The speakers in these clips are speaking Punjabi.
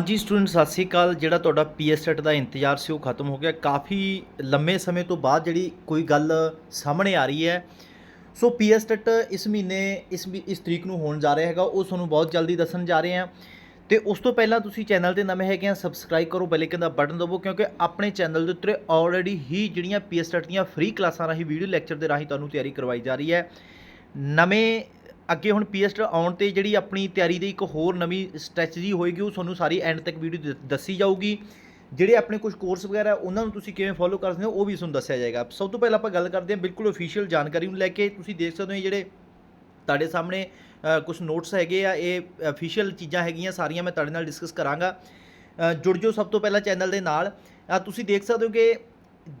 ਹਾਂਜੀ ਸਟੂਡੈਂਟ ਸਤਿ ਸ੍ਰੀ ਅਕਾਲ। ਜਿਹੜਾ ਤੁਹਾਡਾ ਪੀਐਸਟੈਟ ਦਾ ਇੰਤਜ਼ਾਰ ਸੀ, ਉਹ ਖਤਮ ਹੋ ਗਿਆ। ਕਾਫੀ ਲੰਮੇ ਸਮੇਂ ਤੋਂ ਬਾਅਦ ਜਿਹੜੀ ਕੋਈ ਗੱਲ ਸਾਹਮਣੇ ਆ ਰਹੀ ਹੈ। ਸੋ ਪੀਐਸਟੈਟ ਇਸ ਮਹੀਨੇ, ਇਸ ਮਹੀ- ਇਸ ਤਰੀਕ ਨੂੰ ਹੋਣ ਜਾ ਰਿਹਾ ਹੈਗਾ। ਉਹ ਤੁਹਾਨੂੰ ਬਹੁਤ ਜਲਦੀ ਦੱਸਣ ਜਾ ਰਹੇ ਹਾਂ। ਤੇ ਉਸ ਤੋਂ ਪਹਿਲਾਂ ਤੁਸੀਂ ਚੈਨਲ ਤੇ ਨਵੇਂ ਹੈਗੇ ਆ ਸਬਸਕ੍ਰਾਈਬ ਕਰੋ ਬੈਲ ਆਈਕਨ ਦਾ ਬਟਨ ਦਬਾਓ ਕਿਉਂਕਿ ਆਪਣੇ ਚੈਨਲ ਦੇ ਉੱਤੇ ਆਲਰੇਡੀ ਹੀ ਜਿਹੜੀਆਂ ਪੀਐਸਟੈਟ ਦੀਆਂ ਫ੍ਰੀ ਕਲਾਸਾਂ ਰਾਹੀਂ ਵੀਡੀਓ ਲੈਕਚਰ ਦੇ ਰਾਹੀਂ ਤੁਹਾਨੂੰ ਤਿਆਰੀ ਕਰਵਾਈ ਜਾ ਰਹੀ ਹੈ। ਨਵੇਂ ਅੱਗੇ ਹੁਣ ਪੀਐਸਟ ਆਉਣ ਤੇ ਜਿਹੜੀ ਆਪਣੀ ਤਿਆਰੀ ਦੀ ਇੱਕ ਹੋਰ ਨਵੀਂ ਸਟ੍ਰੈਟਜੀ ਹੋਏਗੀ, ਉਹ ਤੁਹਾਨੂੰ ਸਾਰੀ ਐਂਡ ਤੱਕ ਵੀਡੀਓ ਦੱਸੀ ਜਾਊਗੀ। ਜਿਹੜੇ ਆਪਣੇ ਕੁਝ ਕੋਰਸ ਵਗੈਰਾ, ਉਹਨਾਂ ਨੂੰ ਤੁਸੀਂ ਕਿਵੇਂ ਫੋਲੋ ਕਰ ਸਕਦੇ ਹੋ, ਉਹ ਵੀ ਤੁਹਾਨੂੰ ਦੱਸਿਆ ਜਾਏਗਾ। ਸਭ ਤੋਂ ਪਹਿਲਾਂ ਆਪਾਂ ਗੱਲ ਕਰਦੇ ਹਾਂ, ਬਿਲਕੁਲ ਅਫੀਸ਼ੀਅਲ ਜਾਣਕਾਰੀ ਨੂੰ ਲੈ ਕੇ। ਤੁਸੀਂ ਦੇਖ ਸਕਦੇ ਹੋ ਜਿਹੜੇ ਤੁਹਾਡੇ ਸਾਹਮਣੇ ਕੁਝ ਨੋਟਸ ਹੈਗੇ ਆ, ਇਹ ਅਫੀਸ਼ੀਅਲ ਚੀਜ਼ਾਂ ਹੈਗੀਆਂ, ਸਾਰੀਆਂ ਮੈਂ ਤੁਹਾਡੇ ਨਾਲ ਡਿਸਕਸ ਕਰਾਂਗਾ। ਜੁੜ ਜਾਓ ਸਭ ਤੋਂ ਪਹਿਲਾਂ ਚੈਨਲ ਦੇ ਨਾਲ। ਤੁਸੀਂ ਦੇਖ ਸਕਦੇ ਹੋ ਕਿ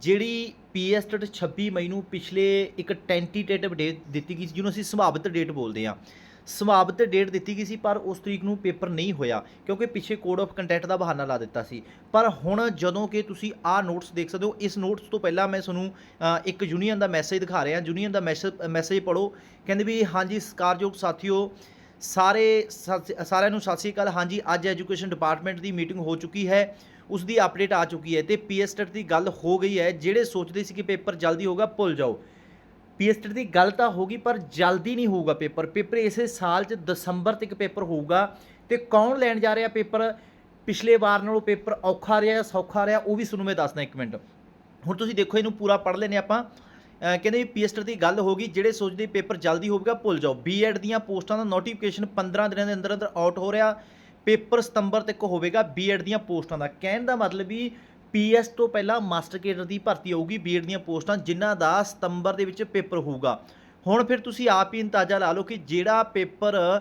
ਜਿਹੜੀ ਪੀਐਸਟਡ 26 ਮਈ ਨੂੰ ਪਿਛਲੇ ਇੱਕ ਟੈਂਟੀਟੇਟਿਵ ਡੇਟ ਦਿੱਤੀ ਗਈ ਸੀ, ਜਿਹਨੂੰ ਅਸੀਂ ਸੰਭਾਵਿਤ ਡੇਟ ਬੋਲਦੇ ਹਾਂ। ਸੰਭਾਵਿਤ ਡੇਟ ਦਿੱਤੀ ਗਈ ਸੀ, ਪਰ ਉਸ ਤਰੀਕ ਨੂੰ ਪੇਪਰ ਨਹੀਂ ਹੋਇਆ, ਕਿਉਂਕਿ ਪਿੱਛੇ ਕੋਡ ਆਫ ਕੰਟੈਕਟ ਦਾ ਬਹਾਨਾ ਲਾ ਦਿੱਤਾ ਸੀ। ਪਰ ਹੁਣ ਜਦੋਂ ਕਿ ਤੁਸੀਂ ਆਹ ਨੋਟਸ ਦੇਖ ਸਕਦੇ ਹੋ, ਇਸ ਨੋਟਸ ਤੋਂ ਪਹਿਲਾਂ ਮੈਂ ਤੁਹਾਨੂੰ ਇੱਕ ਯੂਨੀਅਨ ਦਾ ਮੈਸੇਜ ਦਿਖਾ ਰਿਹਾ। ਯੂਨੀਅਨ ਦਾ ਮੈਸੇਜ ਮੈਸੇਜ ਪੜੋ ਕਹਿੰਦੇ ਵੀ, ਹਾਂਜੀ, ਸਤਿਕਾਰਯੋਗ ਸਾਥੀਓ, ਸਾਰੇ ਸਾਰਿਆਂ ਨੂੰ ਸਤਿ ਸ੍ਰੀ ਅਕਾਲ। ਹਾਂਜੀ, ਅੱਜ ਐਜੂਕੇਸ਼ਨ ਡਿਪਾਰਟਮੈਂਟ ਦੀ ਮੀਟਿੰਗ ਹੋ ਚੁੱਕੀ ਹੈ। ਉਸ ਦੀ ਅਪਡੇਟ ਆ ਚੁੱਕੀ ਹੈ ਤੇ ਪੀਐਸਟੈਟ ਦੀ ਗੱਲ ਹੋ ਗਈ ਹੈ, ਜਿਹੜੇ ਸੋਚਦੇ ਸੀ ਕਿ ਪੇਪਰ ਜਲਦੀ ਹੋਗਾ ਭੁੱਲ ਜਾਓ। ਪੀਐਸਟੈਟ ਦੀ ਗੱਲ ਤਾਂ ਹੋਗੀ ਪਰ ਜਲਦੀ ਨਹੀਂ ਹੋਊਗਾ ਪੇਪਰ। ਪੇਪਰ ਇਸੇ ਸਾਲ 'ਚ ਦਸੰਬਰ ਤੱਕ ਪੇਪਰ ਹੋਊਗਾ ਤੇ ਕੌਣ ਲੈਣ ਜਾ ਰਿਹਾ ਪੇਪਰ? ਪਿਛਲੇ ਵਾਰ ਨਾਲੋਂ ਪੇਪਰ ਔਖਾ ਰਿਹਾ ਜਾਂ ਸੌਖਾ ਰਿਹਾ, ਉਹ ਵੀ ਤੁਹਾਨੂੰ ਮੈਂ ਦੱਸਦਾ ਇੱਕ ਮਿੰਟ। ਹੁਣ ਤੁਸੀਂ ਦੇਖੋ, ਇਹਨੂੰ ਪੂਰਾ ਪੜ੍ਹ ਲੈਨੇ ਆਪਾਂ। ਕਹਿੰਦੇ ਵੀ ਪੀਐਸਟਰ ਦੀ ਗੱਲ ਹੋ ਗਈ, ਜਿਹੜੇ ਸੋਚਦੇ ਪੇਪਰ ਜਲਦੀ ਹੋਊਗਾ, ਭੁੱਲ ਜਾਓ। ਬੀਐਡ ਦੀਆਂ ਪੋਸਟਾਂ ਦਾ ਨੋਟੀਫਿਕੇਸ਼ਨ 15 ਦਿਨਾਂ ਦੇ ਅੰਦਰ ਅੰਦਰ ਆਊਟ ਹੋ ਰਿਹਾ। ਪੇਪਰ ਸਤੰਬਰ ਤੱਕ ਹੋਵੇਗਾ ਬੀਐਡ ਦੀਆਂ ਪੋਸਟਾਂ ਦਾ। ਕਹਿਣ ਦਾ ਮਤਲਬ ਵੀ ਪੀਐਸ ਤੋਂ ਪਹਿਲਾਂ ਮਾਸਟਰ ਕੇਡਰ ਦੀ ਭਰਤੀ ਹੋਊਗੀ ਬੀਐਡ ਦੀਆਂ ਪੋਸਟਾਂ, ਜਿਨ੍ਹਾਂ ਦਾ ਸਤੰਬਰ ਦੇ ਵਿੱਚ ਪੇਪਰ ਹੋਊਗਾ। ਹੁਣ ਫਿਰ ਤੁਸੀਂ ਆਪ ਹੀ ਅੰਦਾਜ਼ਾ ਲਾ ਲਓ ਕਿ ਜਿਹੜਾ ਪੇਪਰ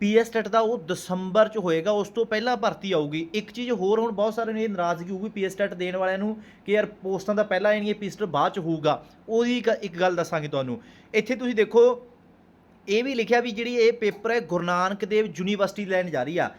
ਪੀਐਸ ਟੈਟ ਦਾ ਉਹ ਦਸੰਬਰ ਚ ਹੋਏਗਾ, ਉਸ ਤੋਂ ਪਹਿਲਾਂ ਭਰਤੀ ਆਊਗੀ। ਇੱਕ ਚੀਜ਼ ਹੋਰ ਹੁਣ ਬਹੁਤ ਸਾਰੇ ਨੇ ਨਾਰਾਜ਼ਗੀ ਹੋਊਗੀ ਪੀਐਸ ਟੈਟ ਦੇਣ ਵਾਲਿਆਂ ਨੂੰ ਕਿ ਯਾਰ ਪੋਸਟਾਂ ਦਾ ਪਹਿਲਾਂ ਆਣਗੀਆਂ ਪੀਐਸ ਟੈਟ ਬਾਅਦ ਚ ਹੋਊਗਾ। ਉਹਦੀ ਇੱਕ- ਇੱਕ ਗੱਲ ਦੱਸਾਂਗੇ ਤੁਹਾਨੂੰ। ਇੱਥੇ ਤੁਸੀਂ ਦੇਖੋ, ਇਹ ਵੀ ਲਿਖਿਆ ਵੀ ਜਿਹੜੀ ਇਹ ਪੇਪਰ ਹੈ ਗੁਰੂ ਨਾਨਕ ਦੇਵ ਯੂਨੀਵਰਸਿਟੀ ਲੈਣ ਜਾ ਰਹੀ ਆ।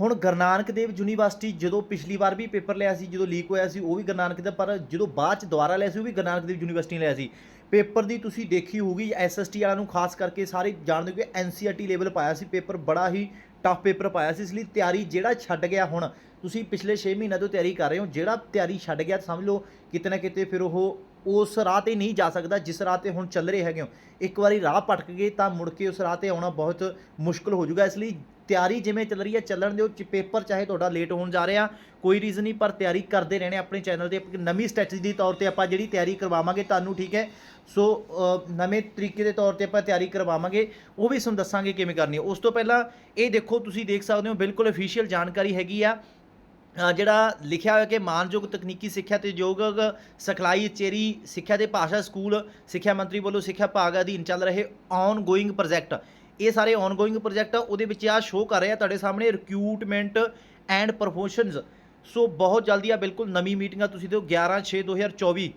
ਹੁਣ ਗੁਰੂ ਨਾਨਕ ਦੇਵ ਯੂਨੀਵਰਸਿਟੀ ਜਦੋਂ ਪਿਛਲੀ ਵਾਰ ਵੀ ਪੇਪਰ ਲਿਆ ਸੀ, ਜਦੋਂ ਲੀਕ ਹੋਇਆ ਸੀ, ਉਹ ਵੀ ਗੁਰੂ ਨਾਨਕ ਦਾ, ਪਰ ਜਦੋਂ ਬਾਅਦ ਚ ਦੁਬਾਰਾ ਲਿਆ ਸੀ, ਉਹ ਵੀ ਗੁਰੂ ਨਾਨਕ ਦੇਵ ਯੂਨੀਵਰਸਿਟੀ ਨੇ ਲਿਆ ਸੀ। ਪੇਪਰ ਦੀ ਤੁਸੀਂ ਦੇਖੀ ਹੋਊਗੀ ਐਸਐਸਟੀ ਵਾਲਿਆਂ ਨੂੰ ਖਾਸ ਕਰਕੇ ਸਾਰੇ ਜਾਣਦੇ ਹੋ ਕਿ ਐਨਸੀਆਰਟੀ ਲੈਵਲ ਪਾਇਆ ਸੀ ਪੇਪਰ, ਬੜਾ ਹੀ ਟਫ ਪੇਪਰ ਪਾਇਆ ਸੀ, ਇਸ ਲਈ ਤਿਆਰੀ ਜਿਹੜਾ ਛੱਡ ਗਿਆ ਹੁਣ, ਤੁਸੀਂ ਪਿਛਲੇ 6 ਮਹੀਨਿਆਂ ਤੋਂ ਤਿਆਰੀ ਕਰ ਰਹੇ ਹੋ, ਜਿਹੜਾ ਤਿਆਰੀ ਛੱਡ ਗਿਆ, ਸਮਝ ਲਓ, ਕਿਤੇ ਨਾ ਕਿਤੇ ਫਿਰ ਉਹ ਉਸ ਰਾਹ ਤੇ ਨਹੀਂ ਜਾ ਸਕਦਾ, ਜਿਸ ਰਾਹ ਤੇ ਹੁਣ ਚੱਲ ਰਹੇ ਹੈਗੇ ਹੋ। ਇੱਕ ਵਾਰੀ ਰਾਹ ਭਟਕ ਗਏ ਤਾਂ ਮੁੜ ਕੇ ਉਸ ਰਾਹ ਤੇ ਆਉਣਾ ਬਹੁਤ ਮੁਸ਼ਕਲ ਹੋ ਜਾਊਗਾ, ਇਸ ਲਈ ਤਿਆਰੀ ਜਿਵੇਂ ਚੱਲ ਰਹੀ ਹੈ, ਚੱਲਣ ਦਿਓ ਪੇਪਰ ਚਾਹੇ ਤੁਹਾਡਾ ਲੇਟ ਹੋਣ ਜਾ ਰਿਹਾ, ਕੋਈ ਰੀਜ਼ਨ ਨਹੀਂ, ਪਰ ਤਿਆਰੀ ਕਰਦੇ ਰਹਿਣੇ ਆਪਣੇ ਚੈਨਲ ਤੇ। ਨਵੀਂ ਸਟ੍ਰੈਟਜੀ ਦੇ ਤੌਰ ਤੇ ਆਪਾਂ ਜਿਹੜੀ ਤਿਆਰੀ ਕਰਵਾਵਾਂਗੇ, ਤੁਹਾਨੂੰ ਠੀਕ ਹੈ? ਸੋ ਨਵੇਂ ਤਰੀਕੇ ਦੇ ਤੌਰ ਤੇ ਆਪਾਂ ਤਿਆਰੀ ਕਰਵਾਵਾਂਗੇ, ਉਹ ਵੀ ਤੁਹਾਨੂੰ ਦੱਸਾਂਗੇ ਕਿਵੇਂ ਕਰਨੀ ਹੈ। ਉਸ ਤੋਂ ਪਹਿਲਾਂ ਇਹ ਦੇਖੋ, ਤੁਸੀਂ ਦੇਖ ਸਕਦੇ ਹੋ, ਬਿਲਕੁਲ ਅਫੀਸ਼ੀਅਲ ਜਾਣਕਾਰੀ ਹੈਗੀ ਆ। ਜਿਹੜਾ ਲਿਖਿਆ ਹੋਇਆ ਕਿ ਮਾਨਯੋਗ ਤਕਨੀਕੀ ਸਿੱਖਿਆ ਤੇ ਯੋਗਕ ਸਿਖਲਾਈ ਚੇਰੀ ਸਿੱਖਿਆ ਤੇ ਭਾਸ਼ਾ ਸਕੂਲ ਸਿੱਖਿਆ ਮੰਤਰੀ ਵੱਲੋਂ ਸਿੱਖਿਆ ਭਾਗ ਅਧੀਨ ਚੱਲ ਰਹੇ ਔਨ ਗੋਇੰਗ ਪ੍ਰੋਜੈਕਟ ਇਹ ਸਾਰੇ ਔਨ ਗੋਇੰਗ ਪ੍ਰੋਜੈਕਟ ਆ ਉਹਦੇ ਵਿੱਚ ਆ ਸ਼ੋਅ ਕਰ ਰਿਹਾ ਤੁਹਾਡੇ ਸਾਹਮਣੇ ਰਿਕਰੂਟਮੈਂਟ ਐਂਡ ਪ੍ਰੋਮੋਸ਼ਨਸ ਸੋ ਬਹੁਤ ਜਲਦੀ ਆ, ਬਿਲਕੁਲ ਨਵੀਂ ਮੀਟਿੰਗਾਂ ਤੁਸੀਂ ਦਿਓ 11 6 2024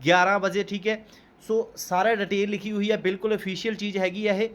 11 ਵਜੇ, ਠੀਕ ਹੈ। ਸੋ ਸਾਰਾ ਡਿਟੇਲ ਲਿਖੀ ਹੋਈ ਹੈ ਬਿਲਕੁਲ ਅਫੀਸ਼ੀਅਲ ਚੀਜ਼ ਹੈਗੀ ਆ ਇਹ।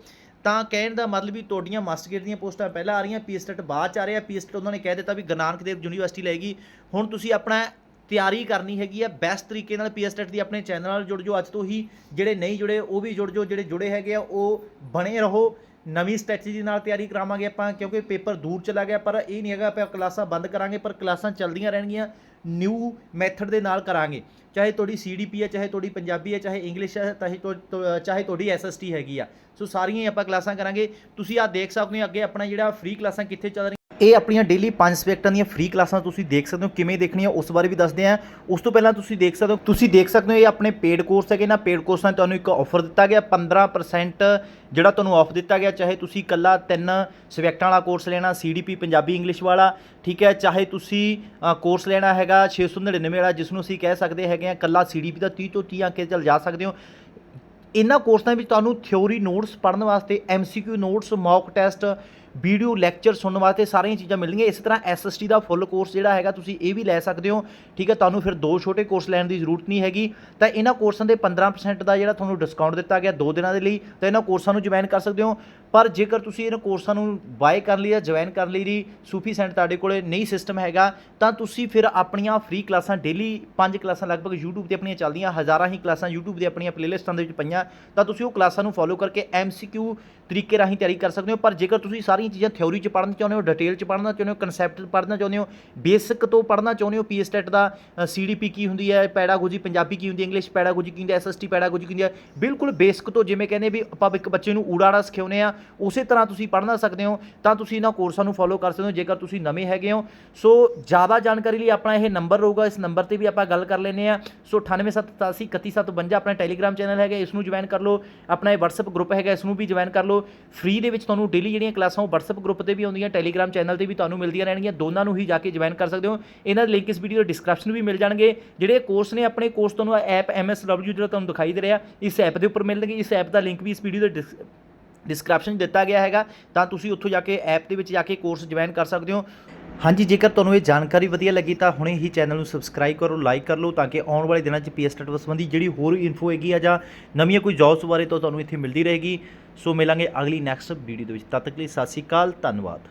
ਤਾਂ ਕਹਿਣ ਦਾ ਮਤਲਬ ਵੀ ਤੁਹਾਡੀਆਂ ਮਾਸਟਰ ਦੀਆਂ ਪੋਸਟਾਂ ਪਹਿਲਾਂ ਆ ਰਹੀਆਂ ਪੀਐਸਟੈਟ ਬਾਅਦ ਚ ਆ ਰਿਹਾ ਪੀਐਸਟੈਟ ਉਹਨਾਂ ਨੇ ਕਹਿ ਦਿੱਤਾ ਵੀ ਗੁਰੂ ਨਾਨਕ ਦੇਵ ਯੂਨੀਵਰਸਿਟੀ ਲਏਗੀ। ਹੁਣ ਤੁਸੀਂ ਆਪਣਾ ਤਿਆਰੀ ਕਰਨੀ ਹੈਗੀ ਆ। ਬੈਸਟ ਤਰੀਕੇ ਨਾਲ ਪੀਐਸਟੈਟ ਦੀ ਆਪਣੇ ਚੈਨਲ ਨਾਲ ਜੁੜ ਜਾਓ। ਅੱਜ ਤੋਂ ਹੀ ਜਿਹੜੇ ਨਹੀਂ ਜੁੜੇ, ਉਹ ਵੀ ਜੁੜ ਜਾਓ। ਜਿਹੜੇ ਜੁੜੇ ਹੈਗੇ ਆ, ਉਹ ਬਣੇ ਰਹੋ। ਨਵੀਂ ਸਟ੍ਰੈਟਜੀ ਨਾਲ ਤਿਆਰੀ ਕਰਾਵਾਂਗੇ ਆਪਾਂ, ਕਿਉਂਕਿ ਪੇਪਰ ਦੂਰ ਚਲਾ ਗਿਆ, ਪਰ ਇਹ ਨਹੀਂ ਹੈਗਾ ਆਪਾਂ ਕਲਾਸਾਂ ਬੰਦ ਕਰਾਂਗੇ, ਪਰ ਕਲਾਸਾਂ ਚੱਲਦੀਆਂ ਰਹਿਣਗੀਆਂ। ਨਿਊ ਮੈਥਡ ਦੇ ਨਾਲ ਕਰਾਂਗੇ। ਚਾਹੇ ਤੁਹਾਡੀ ਸੀਡੀਪੀ ਹੈ, ਚਾਹੇ ਤੁਹਾਡੀ ਪੰਜਾਬੀ ਹੈ, ਚਾਹੇ ਇੰਗਲਿਸ਼ ਹੈ ਚਾਹੇ ਤੁਹਾ- ਚਾਹੇ ਤੁਹਾਡੀ ਐਸਐਸਟੀ ਹੈਗੀ ਆ। ਸੋ ਸਾਰੀਆਂ ਹੀ ਆਪਾਂ ਕਲਾਸਾਂ ਕਰਾਂਗੇ। ਤੁਸੀਂ ਆ ਦੇਖ ਸਕਦੇ ਹੋ ਅੱਗੇ ਆਪਣਾ ਜਿਹੜਾ ਫ੍ਰੀ ਕਲਾਸਾਂ ਕਿੱਥੇ ਚੱਲ ਰਹੀਆਂ ਇਹ ਆਪਣੀਆਂ ਡੇਲੀ 5 ਸਬਜੈਕਟਾਂ ਦੀਆਂ ਫ੍ਰੀ ਕਲਾਸਾਂ ਤੁਸੀਂ ਦੇਖ ਸਕਦੇ ਹੋ, ਕਿਵੇਂ ਦੇਖਣੀਆਂ, ਉਸ ਬਾਰੇ ਵੀ ਦੱਸਦੇ ਆ ਉਸ ਤੋਂ ਪਹਿਲਾਂ ਤੁਸੀਂ ਦੇਖ ਸਕਦੇ ਹੋ, ਤੁਸੀਂ ਦੇਖ ਸਕਦੇ ਹੋ ਇਹ ਆਪਣੇ ਪੇਡ ਕੋਰਸ ਹੈਗੇ ਨਾ। ਪੇਡ ਕੋਰਸਾਂ 'ਤੇ ਤੁਹਾਨੂੰ ਇੱਕ ਆਫਰ ਦਿੱਤਾ ਗਿਆ 15% ਜਿਹੜਾ ਤੁਹਾਨੂੰ ਆਫ ਦਿੱਤਾ ਗਿਆ, ਚਾਹੇ ਤੁਸੀਂ ਇਕੱਲਾ ਤਿੰਨ ਸਬਜੈਕਟਾਂ ਵਾਲਾ ਕੋਰਸ ਲੈਣਾ ਸੀਡੀਪੀ ਪੰਜਾਬੀ ਇੰਗਲਿਸ਼ ਵਾਲਾ, ਠੀਕ ਹੈ, ਚਾਹੇ ਤੁਸੀਂ ਕੋਰਸ ਲੈਣਾ ਹੈਗਾ 699 ਵਾਲਾ ਜਿਸ ਨੂੰ ਅਸੀਂ ਕਹਿ ਸਕਦੇ ਹੈਗੇ ਆ ਇਕੱਲਾ ਸੀਡੀਪੀ ਦਾ 30 ਤੋਂ 30 ਅੰਕ ਚੱਲ ਜਾ ਸਕਦੇ ਹੋ। ਇਹਨਾਂ ਕੋਰਸਾਂ ਵਿੱਚ ਤੁਹਾਨੂੰ ਥਿਉਰੀ ਨੋਟਸ ਪੜ੍ਹਨ ਵਾਸਤੇ MCQ notes mock test video lecture ਸੁਣਨ ਵਾਸਤੇ ਸਾਰੀਆਂ ਚੀਜ਼ਾਂ ਮਿਲਣਗੀਆਂ। ਇਸੇ ਤਰ੍ਹਾਂ ਐਸਐਸਟੀ ਦਾ ਫੁੱਲ ਕੋਰਸ ਜਿਹੜਾ ਹੈਗਾ, ਤੁਸੀਂ ਇਹ ਵੀ ਲੈ ਸਕਦੇ ਹੋ। ਠੀਕ ਹੈ, ਤੁਹਾਨੂੰ ਫਿਰ ਦੋ ਛੋਟੇ ਕੋਰਸ ਲੈਣ ਦੀ ਜ਼ਰੂਰਤ ਨਹੀਂ ਹੈਗੀ। ਤਾਂ ਇਹਨਾਂ ਕੋਰਸਾਂ ਦੇ 15% ਦਾ ਜਿਹੜਾ ਤੁਹਾਨੂੰ ਡਿਸਕਾਊਂਟ ਦਿੱਤਾ ਗਿਆ ਦੋ ਦਿਨਾਂ ਦੇ ਲਈ, ਤਾਂ ਇਹਨਾਂ ਕੋਰਸਾਂ ਨੂੰ ਜੁਆਇਨ ਕਰ ਸਕਦੇ ਹੋ। ਪਰ ਜੇਕਰ ਤੁਸੀਂ ਇਹਨਾਂ ਕੋਰਸਾਂ ਨੂੰ ਬਾਏ ਕਰ ਲਈ ਜਾਂ ਜੁਆਇਨ ਕਰਨ ਲਈ ਦੀ ਸੂਫੀਸੈਂਟ ਤੁਹਾਡੇ ਕੋਲੇ ਨਹੀਂ ਸਿਸਟਮ ਹੈਗਾ, ਤਾਂ ਤੁਸੀਂ ਫਿਰ ਆਪਣੀਆਂ ਫ੍ਰੀ ਕਲਾਸਾਂ ਡੇਲੀ ਪੰਜ ਕਲਾਸਾਂ ਲਗਭਗ YouTube ਤੇ ਆਪਣੀਆਂ ਚੱਲਦੀਆਂ, ਹਜ਼ਾਰਾਂ ਹੀ ਕਲਾਸਾਂ YouTube ਦੇ ਆਪਣੀਆਂ ਪਲੇਲਿਸਟਾਂ ਦੇ ਵਿੱਚ ਪਈਆਂ, ਤਾਂ ਤੁਸੀਂ ਉਹ ਕਲਾਸਾਂ ਨੂੰ ਫੋਲੋ ਕਰਕੇ MCQ ਤਰੀਕੇ ਰਾਹੀਂ ਤਿਆਰੀ ਕਰ ਸਕਦੇ ਹੋ। ਪਰ ਜੇਕਰ ਤੁਸੀਂ ਸਾਰੀਆਂ ਸਾਰੀਆਂ ਚੀਜ਼ਾਂ ਥਿਉਰੀ 'ਚ ਪੜ੍ਹਨਾ ਚਾਹੁੰਦੇ ਹੋ ਡਿਟੇਲ 'ਚ ਪੜ੍ਹਨਾ ਚਾਹੁੰਦੇ ਹੋ ਕਨਸੈਪਟ ਪੜ੍ਹਨਾ ਚਾਹੁੰਦੇ ਹੋ ਬੇਸਿਕ ਤੋਂ ਪੜ੍ਹਨਾ ਚਾਹੁੰਦੇ ਹੋ ਪੀ ਪੀਐਸਟੈਟ ਦਾ ਸੀਡੀਪੀ ਕੀ ਹੁੰਦੀ ਹੈ ਪੈਡਾਗੋਜੀ ਪੰਜਾਬੀ ਕੀ ਹੁੰਦੀ ਹੈ ਇੰਗਲਿਸ਼ ਪੈਡਾਗੋਜੀ ਕੀ ਹੁੰਦੀ ਹੈ ਐਸਐਸਟੀ ਪੈਡਾਗੋਜੀ ਕੀ ਹੁੰਦੀ ਹੈ, ਬਿਲਕੁਲ ਬੇਸਿਕ ਤੋਂ ਜਿਵੇਂ ਕਹਿੰਦੇ ਵੀ ਆਪਾਂ ਇੱਕ ਬੱਚੇ ਨੂੰ ਊੜਾੜਾ ਸਿਖਾਉਂਦੇ ਆ ਉਸੇ ਤਰ੍ਹਾਂ ਤੁਸੀਂ ਪੜ੍ਹਨਾ ਸਕਦੇ ਹੋ, ਤਾਂ ਤੁਸੀਂ ਇਹਨਾਂ ਕੋਰਸਾਂ ਨੂੰ ਫੋਲੋ ਕਰ ਸਕਦੇ ਹੋ, ਜੇਕਰ ਤੁਸੀਂ ਨਵੇਂ ਹੈਗੇ ਹੋ। ਸੋ ਜ਼ਿਆਦਾ ਜਾਣਕਾਰੀ ਲਈ ਆਪਣਾ ਇਹ ਨੰਬਰ ਰਹੂਗਾ, ਇਸ ਨੰਬਰ ਤੇ ਵੀ ਆਪਾਂ ਗੱਲ ਕਰ ਲੈਂਦੇ ਆ ਸੋ 9878811752 ਆਪਣਾ ਟੈਲੀਗ੍ਰਾਮ ਚੈਨਲ ਹੈਗਾ, ਇਸ ਨੂੰ ਜੁਆਇਨ ਕਰ ਲਓ, ਆਪਣਾ ਇਹ WhatsApp ਗਰੁੱਪ ਹੈਗਾ, ਇਸ ਨੂੰ ਵੀ ਜੁਆਇਨ ਕਰ ਲਓ। ਫ੍ਰੀ ਦੇ ਵਿੱਚ ਤੁਹਾਨੂੰ ਡੇਲੀ ਜਿਹੜੀਆਂ ਕਲਾਸਾਂ WhatsApp ਗਰੁੱਪ ਤੇ ਵੀ ਆਉਂਦੀਆਂ ਟੈਲੀਗ੍ਰਾਮ ਚੈਨਲ ਤੇ ਵੀ ਤੁਹਾਨੂੰ ਮਿਲਦੀਆਂ ਰਹਿਣਗੀਆਂ, ਦੋਨਾਂ ਨੂੰ ਹੀ ਜਾ ਕੇ ਜੁਆਇਨ ਕਰ ਸਕਦੇ ਹੋ। ਇਹਨਾਂ ਦੇ ਲਿੰਕ ਇਸ ਵੀਡੀਓ ਦੇ ਡਿਸਕ੍ਰਿਪਸ਼ਨ ਵੀ ਮਿਲ ਜਾਣਗੇ। ਜਿਹੜੇ ਕੋਰਸ ਨੇ, ਆਪਣੇ ਕੋਰਸ ਤੁਹਾਨੂੰ ਐਪ MSW ਜਿਹੜਾ ਤੁਹਾਨੂੰ ਦਿਖਾਈ ਦੇ ਰਿਹਾ, ਇਸ ਐਪ ਦੇ ਉੱਪਰ ਮਿਲਣਗੇ। ਇਸ ਐਪ ਦਾ ਲਿੰਕ ਵੀ ਇਸ ਵੀਡੀਓ ਦੇ ਡਿਸ ਡਿਸਕ੍ਰਿਪਸ਼ਨ 'ਚ ਦਿੱਤਾ ਗਿਆ ਹੈਗਾ। ਤਾਂ ਤੁਸੀਂ ਉੱਥੋਂ ਜਾ ਕੇ ਐਪ ਦੇ ਵਿੱਚ ਜਾ ਕੇ ਕੋਰਸ ਜੁਆਇਨ ਕਰ ਸਕਦੇ ਹੋ। ਹਾਂਜੀ, ਜੇਕਰ ਤੁਹਾਨੂੰ ਇਹ ਜਾਣਕਾਰੀ ਵਧੀਆ ਲੱਗੀ, ਤਾਂ ਹੁਣੇ ਹੀ ਚੈਨਲ ਨੂੰ ਸਬਸਕ੍ਰਾਈਬ ਕਰੋ ਲਾਈਕ ਕਰ ਲਓ, ਤਾਂ ਕਿ ਆਉਣ ਵਾਲੇ ਦਿਨਾਂ 'ਚ ਪੀਐਸ ਸਟੇਟ ਸੰਬੰਧੀ ਜਿਹੜੀ ਹੋਰ ਇਨਫੋ ਹੈਗੀ ਆ ਜਾਂ ਨਵੀਆਂ ਕੋਈ ਜੌਬਸ ਬਾਰੇ ਤੋਂ ਤੁਹਾਨੂੰ ਇੱਥੇ ਮਿਲਦੀ ਰਹੇਗੀ। ਸੋ ਮਿਲਾਂਗੇ ਅਗਲੀ ਨੈਕਸਟ ਵੀਡੀਓ ਦੇ ਵਿੱਚ। ਤਦ ਤੱਕ ਲਈ ਸਤਿ ਸ਼੍ਰੀ ਅਕਾਲ ਧੰਨਵਾਦ।